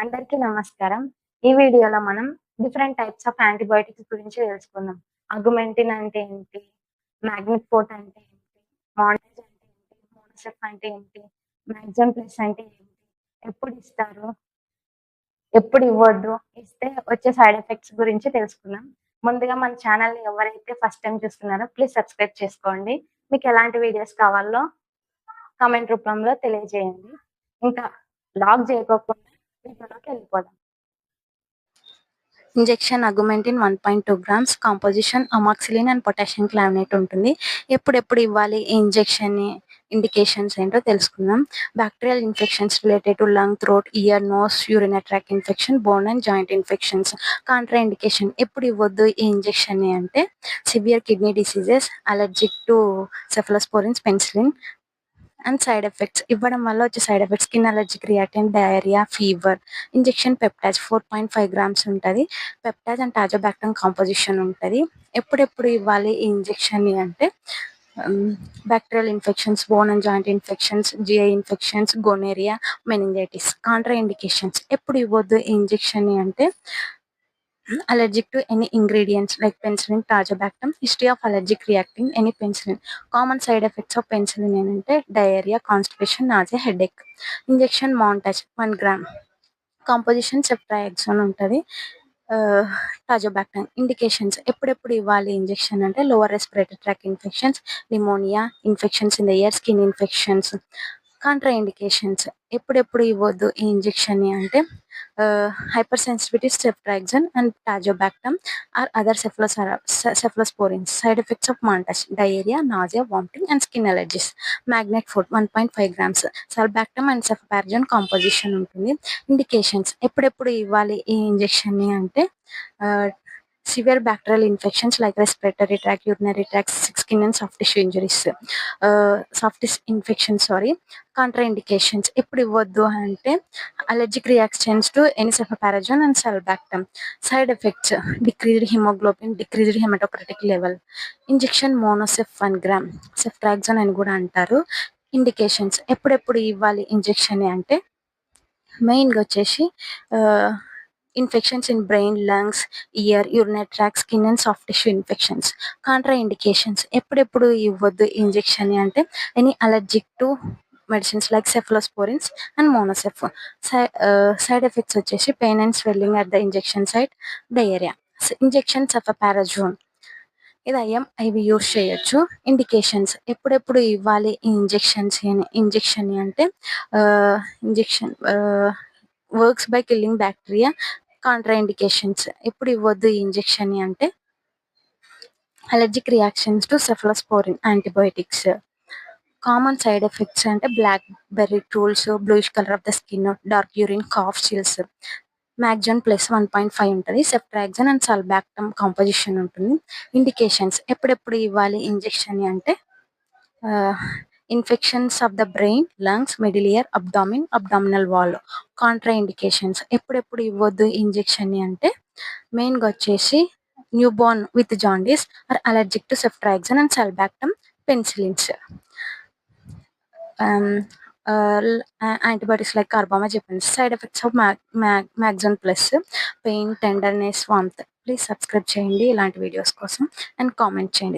అందరికీ నమస్కారం. ఈ వీడియోలో మనం డిఫరెంట్ టైప్స్ ఆఫ్ యాంటీబయోటిక్స్ గురించి తెలుసుకుందాం. అగుమెంటిన్ అంటే ఏంటి? మ్యాగ్నిఫోర్ట్ అంటే ఏంటి? మాంటేజ్ అంటే ఏంటి? మోనోసెఫ్ అంటే ఏంటి? మ్యాగ్జమ్ ప్లస్ అంటే ఏంటి? ఎప్పుడు ఇస్తారు? ఎప్పుడు ఇవ్వద్దు? ఇస్తే వచ్చే సైడ్ ఎఫెక్ట్స్ గురించి తెలుసుకుందాం. ముందుగా మన ఛానల్‌ని ఎవరైతే ఫస్ట్ టైం చూస్తున్నారో ప్లీజ్ సబ్స్క్రైబ్ చేసుకోండి. మీకు ఎలాంటి వీడియోస్ కావాలో కామెంట్ రూపంలో తెలియజేయండి. ఇంకా లాగ్ చేయకోకుండా వీడియోలోకి వెళ్ళిపోదాం. Injection Augmentin one point two grams composition amoxicillin and potassium clavulanate ఉంటుంది. ఎప్పుడెప్పుడు ఇవ్వాలి ఈ ఇంజెక్షన్ ఇండికేషన్స్ ఏంటో తెలుసుకుందాం. Bacterial infections related to lung throat ear nose urine tract infection bone and joint infections. Contraindication ఎప్పుడు ఇవ్వద్దు ఈ ఇంజెక్షన్ అంటే severe kidney diseases allergic to cephalosporins penicillin and side effects. ఇవ్వడం వల్ల వచ్చే side effects skin allergic reactant diarrhoea fever injection Peptaz four point five grams ఉంటుంది. Peptaz and టాజోబాక్టమ్ composition ఉంటుంది. ఎప్పుడెప్పుడు ఇవ్వాలి ఈ ఇంజెక్షన్ అంటే bacterial infections bone and joint infections GI infections gonorrhoea meningitis contraindications ఎప్పుడు ఇవ్వద్దు ఈ ఇంజెక్షన్ అంటే allergic to any ingredients like penicillin tazobactam history of allergic reacting any penicillin common side effects of penicillin ఏంటంటే diarrhoea constipation nausea headache injection Montaz one gram composition ceftriaxone ఉంటుంది tazobactam indications ఎప్పుడెప్పుడు ఇవ్వాలి injection అంటే lower respiratory tract infections pneumonia infections in the ear skin infections contra indications ఎప్పుడెప్పుడు ఇవ్వద్దు ఈ ఇంజెక్షన్ని అంటే hypersensitivity ceftriaxone and tazobactam or other cephalosporins. Side effects of Montaz diarrhoea nausea vomiting and skin allergies. Magnex forte one point five grams. Sulbactam and cefoperazone composition ఉంటుంది. Indications. ఎప్పుడెప్పుడు ఇవ్వాలి ఈ ఇంజెక్షన్ని అంటే severe bacterial infections like respiratory tract urinary tract skin and soft tissue injuries soft infection sorry contraindications ఎప్పుడు ఇవ్వద్దు అంటే allergic reactions to any cefoperazone and sulbactam side effects decreased haemoglobin decreased haematocrit level injection Monocef one gram ceftriaxone అని కూడా అంటారు. Indications ఎప్పుడెప్పుడు ఇవ్వాలి injection అంటే మెయిన్గా వచ్చేసి infections in brain lungs ear urinary tract skin and soft tissue infections contraindications ఎప్పుడెప్పుడు ఇవ్వద్దు ఇంజెక్షన్ అంటే any allergic to medicines like cephalosporins and Monocef side effects వచ్చేసి pain and swelling at the injection site diarrhoea uh పారాజోన్ ఇది IM ఇవి use చేయొచ్చు. Indications ఎప్పుడెప్పుడు ఇవ్వాలి ఈ ఇంజెక్షన్స్ ఇంజెక్షన్ అంటే injection works by killing bacteria contraindications ఎప్పుడు ఇవ్వద్దు ఈ ఇంజెక్షన్ అంటే allergic reactions to cephalosporin antibiotics common side effects అంటే black tarry stools bluish colour of the skin dark urine cough chills మ్యాగ్జన్ plus one point five ఉంటుంది. Ceftriaxone and sulbactam composition ఉంటుంది. Indications ఎప్పుడెప్పుడు ఇవ్వాలి injection అంటే infections of the brain lungs middle ear abdomen abdominal wall contraindications ఎప్పుడెప్పుడు ఇవ్వద్దు injection అంటే మెయిన్గా వచ్చేసి newborn with jaundice or allergic to ceftriaxone and sulbactam penicillins antibiotics like కార్బామా చెప్పండి side effects of మ్యాగ్జన్ plus pain tenderness warmth please subscribe చేయండి. ఇలాంటి videos కోసం and comment చేయండి.